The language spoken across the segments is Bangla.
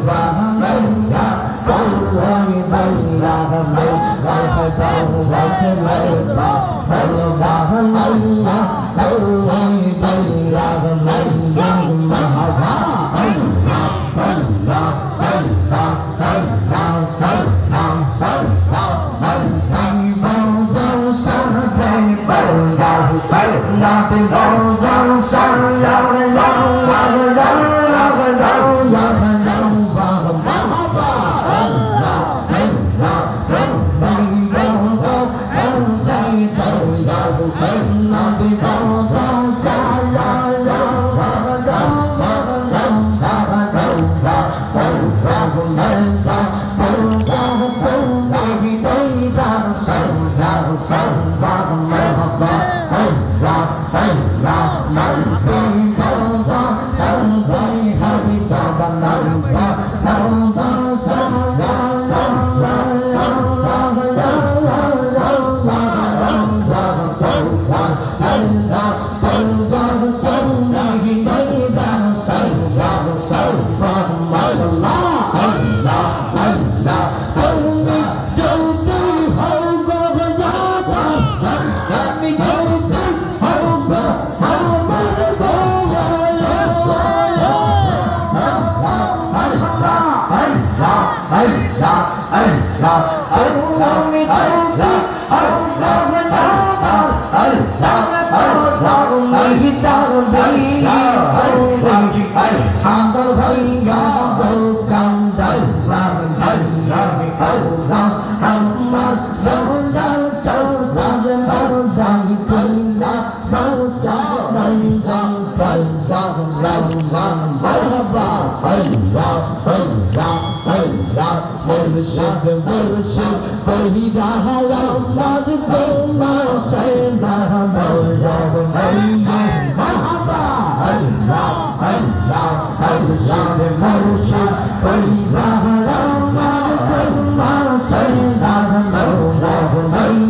Jeová dang dang dang dang cha dang dang dang dang dang dang merhaba Allah Allah Allah mürşid mürşid bahida Allah kulma seyda mevla Allah merhaba Allah Allah Allah mürşid bahida Allah kulma seyda mevla Allah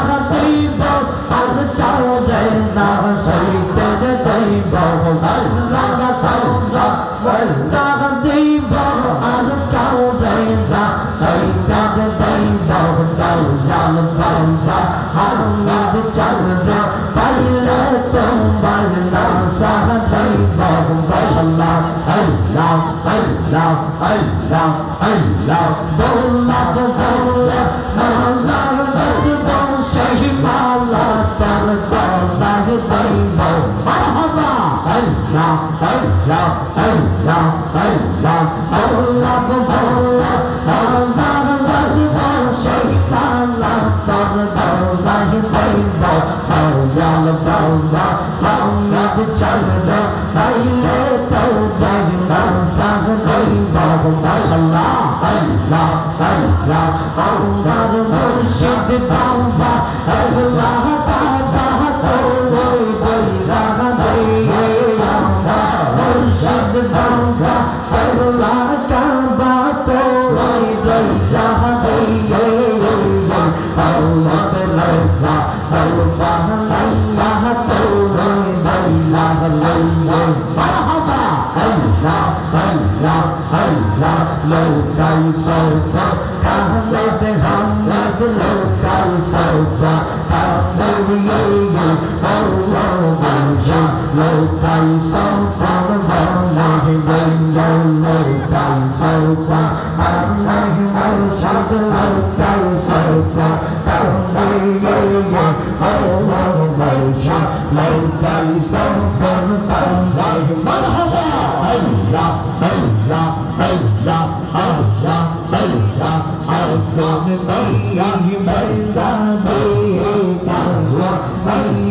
Lord, I'm so proud. I love the humble. مرحبا هلا هلا هلا هلا هلا Bella, bella, bella, bella, bella, bella,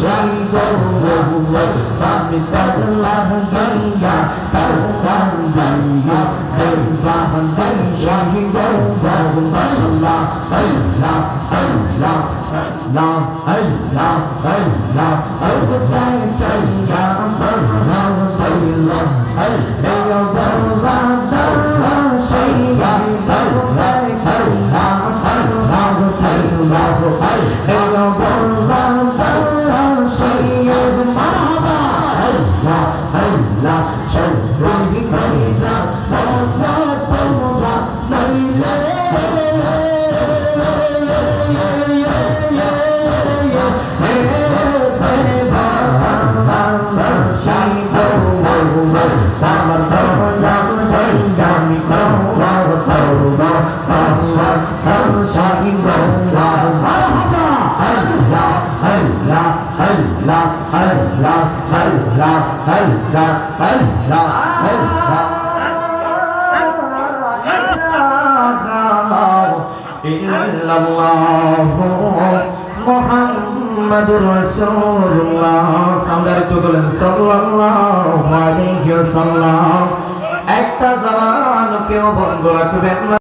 Shantar Yahweh Bami Badalah Daya Tarwah Daya Dewah Daya Shahi Yahweh Masalah Allah Allah Allah Allah Allah Allah Daya Tarwah Daya Daya Daya Daya Sayya Daya Daya Daya Daya Daya Daya মুহাম্মাদুর রাসূলুল্লাহ সাউন্ডারে তো বলেন সাল্লাল্লাহু একটা জবান কেউ বন্ধ রাখবেন